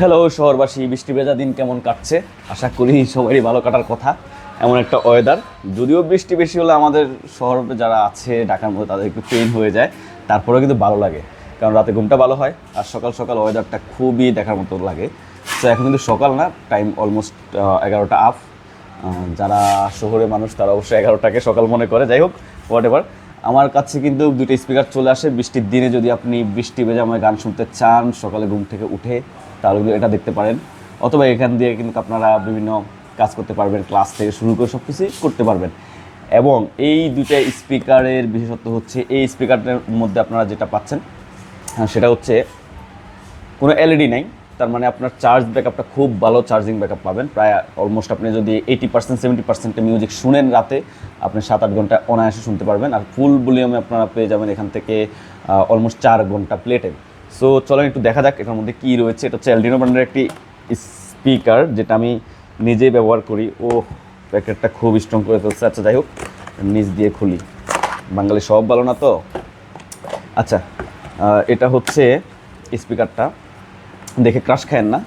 Hello শহরবাসী, বৃষ্টি ভেজা দিন কেমন কাটছে? আশা করি সবারই ভালো কাটার কথা। এমন একটা ওয়েদার যদিও বৃষ্টি বেশি হলে আমাদের শহর যারা আছে, ঢাকার মধ্যে তাদের একটু পেইন হয়ে যায়। তারপরেও কিন্তু ভালো লাগে। কারণ রাতে ঘুমটা ভালো হয়। আর সকাল সকাল ওয়েদারটা খুবই দেখার মতো লাগে। তো এখন কিন্তু সকাল না টাইম অলমোস্ট এগারোটা আপ যারা শহরে মানুষ, তারা অবশ্যই এগারোটাকে সকাল মনে করে। যাই হোক হোয়াট এভার আমার কাছে কিন্তু দুটো স্পিকার চলে আসে। বৃষ্টির দিনে যদি আপনি বৃষ্টি ভেজা আমার গান শুনতে চান, সকালে ঘুম থেকে উঠে তাহলে এটা দেখতে পারেন। অথবা এখান দিয়ে কিন্তু আপনারা বিভিন্ন কাজ করতে পারবেন ক্লাস থেকে শুরু করে সব কিছুই করতে পারবেন। এবং এই দুইটা স্পিকারের বিশেষত্ব হচ্ছে এই স্পিকারের মধ্যে আপনারা যেটা পাচ্ছেন হ্যাঁ, সেটা হচ্ছে কোনো এলইডি নাই তার মানে আপনার চার্জ ব্যাকআপটা খুব ভালো চার্জিং ব্যাকআপ পাবেন। প্রায় অলমোস্ট আপনি যদি এইটি পার্সেন্ট সেভেন্টি পার্সেন্টে মিউজিক শুনেন রাতে আপনি সাত আট ঘণ্টা অনায়াসে শুনতে পারবেন। আর ফুল ভলিউমে আপনারা পেয়ে যাবেন এখান থেকে অলমোস্ট চার ঘণ্টা প্লে টাইম সো চলেন একটু দেখা যাক এটার মধ্যে কী রয়েছে। এটা হচ্ছে এলডিনো ব্র্যান্ডের একটি স্পিকার যেটা আমি নিজেই ব্যবহার করি। ও প্যাকেটটা খুব স্ট্রং করে ফেলছে। আচ্ছা যাই হোক, নিচ দিয়ে খুলি। বাঙালি সব ভালো না তো? আচ্ছা এটা হচ্ছে স্পিকারটা দেখে ক্রাশ খায়েন না।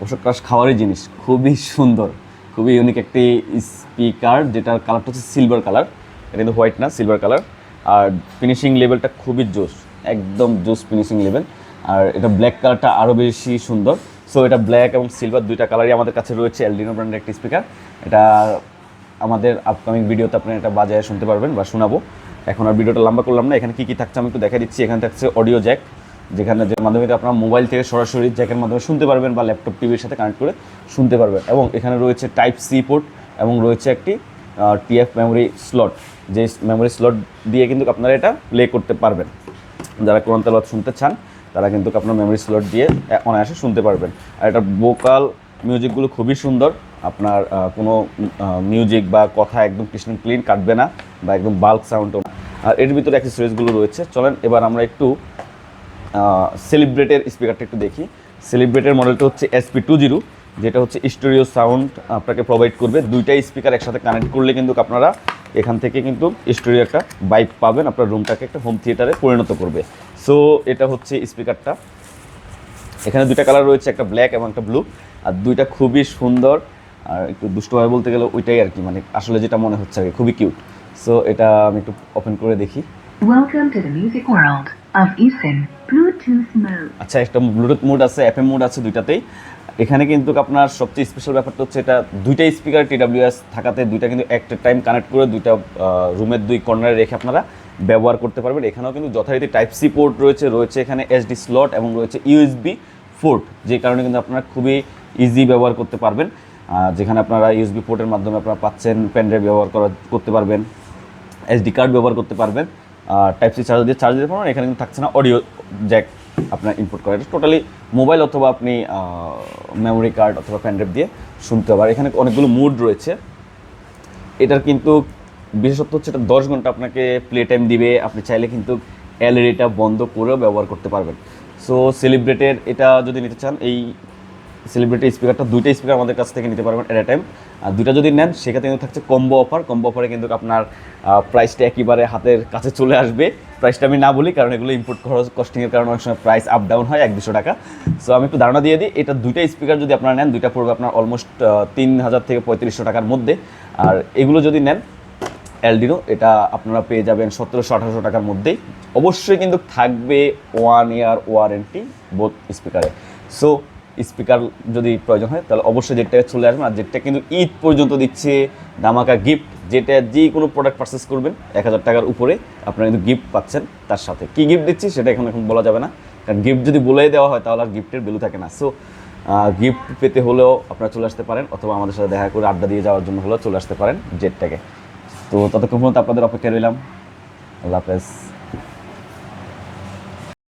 অবশ্য ক্রাশ খাওয়ারই জিনিস। খুবই সুন্দর, খুবই ইউনিক একটি স্পিকার যেটার কালারটা হচ্ছে সিলভার কালার এটা কিন্তু হোয়াইট না সিলভার কালার আর ফিনিশিং লেভেলটা খুবই জোস একদম জোস ফিনিশিং লেভেল আর এটা ব্ল্যাক কালারটা আরও বেশি সুন্দর। সো এটা ব্ল্যাক এবং সিলভার দুইটা কালারই আমাদের কাছে রয়েছে এলডিনো ব্র্যান্ডের একটি স্পিকার এটা আমাদের আপকামিং ভিডিওতে আপনি এটা বাজায় শুনতে পারবেন বা শোনাবো। এখন আর ভিডিওটা লম্বা করলাম না। এখানে কী কী থাকছে আমি একটু দেখা দিচ্ছি। এখানে থাকছে অডিও জ্যাক যেখানে যে মাধ্যমে আপনারা মোবাইল থেকে সরাসরি জ্যাকের মাধ্যমে শুনতে পারবেন বা ল্যাপটপ টিভির সাথে কানেক্ট করে শুনতে পারবেন। এবং এখানে রয়েছে টাইপ সি পোর্ট এবং রয়েছে একটি টিএফ মেমোরি স্লট যে মেমোরি স্লট দিয়ে কিন্তু আপনারা এটা প্লে করতে পারবেন। যারা কোরআন তেলাওয়াত শুনতে চান, তারা কিন্তু আপনার মেমোরি স্লট দিয়ে অনায়াসে শুনতে পারবেন। আর এটা ভোকাল মিউজিকগুলো খুবই সুন্দর। আপনার কোনো মিউজিক বা কথা একদম কৃষ্ণ ক্লিন কাটবে না বা একদম বাল্ক সাউন্ডও আর এর ভিতরে অ্যাক্সেসরিজগুলো রয়েছে। চলেন, এবার আমরা একটু সেলিব্রেটের স্পিকারটা একটু দেখি। সেলিব্রেটের মডেলটা হচ্ছে এসপি টু জিরো যেটা হচ্ছে স্টুডিও সাউন্ড আপনাকে প্রোভাইড করবে। দুইটাই স্পিকার একসাথে কানেক্ট করলে কিন্তু আপনারা এখান থেকে কিন্তু স্টুডিও একটা বাইক পাবেন, আপনার রুমটাকে একটা হোম থিয়েটারে পরিণত করবে। সো এটা হচ্ছে স্পিকারটা এখানে দুইটা কালার রয়েছে, একটা ব্ল্যাক এবং একটা ব্লু আর দুইটা খুবই সুন্দর, আর একটু দুষ্টভাবে বলতে গেলে ওইটাই আর কি মানে আসলে যেটা মনে হচ্ছে আর খুবই কিউট সো এটা আমি একটু ওপেন করে দেখি। Of Bluetooth mode. আচ্ছা একটা ব্লুটুথ মোড আছে এফএম মোড আছে দুইটাতেই। এখানে কিন্তু আপনার সবচেয়ে স্পেশাল ব্যাপারটা হচ্ছে এটা দুইটা স্পিকার টিডাব্লিউএস থাকাতে দুইটা কিন্তু একটা টাইম কানেক্ট করে দুইটা রুমের দুই কর্নারে রেখে আপনারা ব্যবহার করতে পারবেন। এখানেও কিন্তু যথারীতি টাইপ সি পোর্ট রয়েছে রয়েছে এখানে এসডি স্লট এবং রয়েছে ইউএসবি ফোর্ট যে কারণে কিন্তু আপনারা খুবই ইজি ব্যবহার করতে পারবেন। যেখানে আপনারা ইউএসবি পোর্টের মাধ্যমে আপনারা পাচ্ছেন পেনড্রাইভ ব্যবহার করা, করতে পারবেন এসডি কার্ড ব্যবহার করতে পারবেন। টাইপ সি চার্জ দিয়ে চার্জ দিতে পারবেন। এখানে কিন্তু থাকছে না অডিও জ্যাক আপনার ইনপুট করা। এটা টোটালি মোবাইল অথবা আপনি মেমোরি কার্ড অথবা প্যানড্রাইভ দিয়ে শুনতে পারেন। এখানে অনেকগুলো মুড রয়েছে। এটার কিন্তু বিশেষত্ব হচ্ছে এটা দশ ঘণ্টা আপনাকে প্লে টাইম দিবে। আপনি চাইলে কিন্তু এলইডিটা বন্ধ করেও ব্যবহার করতে পারবেন। সো সেলিব্রেটের এটা যদি নিতে চান, এই সেলিব্রিটি স্পিকারটা দুইটা স্পিকার আমাদের কাছ থেকে নিতে পারবেন এট এ টাইম আর দুইটা যদি নেন, সেক্ষেত্রে কিন্তু থাকছে কম্বো অফার কম্বো অফারে কিন্তু আপনার প্রাইসটা একেবারে হাতের কাছে চলে আসবে। প্রাইসটা আমি না বলি, কারণ এগুলো ইম্পোর্ট খরচ কস্টিংয়ের কারণে অনেক সময় প্রাইস আপ ডাউন হয়, এক দুশো টাকা। সো আমি একটু ধারণা দিয়ে দিই, এটা দুইটা স্পিকার যদি আপনারা নেন, দুইটা পড়বে আপনার অলমোস্ট তিন হাজার থেকে পঁয়ত্রিশশো টাকার মধ্যে। আর এগুলো যদি নেন এলডিনো এটা আপনারা পেয়ে যাবেন সতেরোশো, আঠারোশো টাকার মধ্যেই। অবশ্যই কিন্তু থাকবে ওয়ান ইয়ার ওয়ারেন্টি বোথ স্পিকারে সো স্পিকার যদি প্রয়োজন হয়, তাহলে অবশ্যই যেটা চলে আসবেন। আর যেটা কিন্তু ঈদ পর্যন্ত দিচ্ছে দামাকা গিফট যেটা যে কোনো প্রোডাক্ট পারচেস করবেন, এক হাজার টাকার উপরে আপনারা কিন্তু গিফট পাচ্ছেন তার সাথে। কী গিফট দিচ্ছি সেটা এখন এখন বলা যাবে না। কারণ গিফট যদি বলে দেওয়া হয়, তাহলে আর গিফটের ভ্যালু থাকে না। সো গিফট পেতে হলেও আপনারা চলে আসতে পারেন, অথবা আমাদের সাথে দেখা করে আড্ডা দিয়ে যাওয়ার জন্য হলেও চলে আসতে পারেন জেটটাকে। তো ততক্ষণ পর্যন্ত আপনাদের অপেক্ষায় রইলাম। আল্লাহ হাফেজ।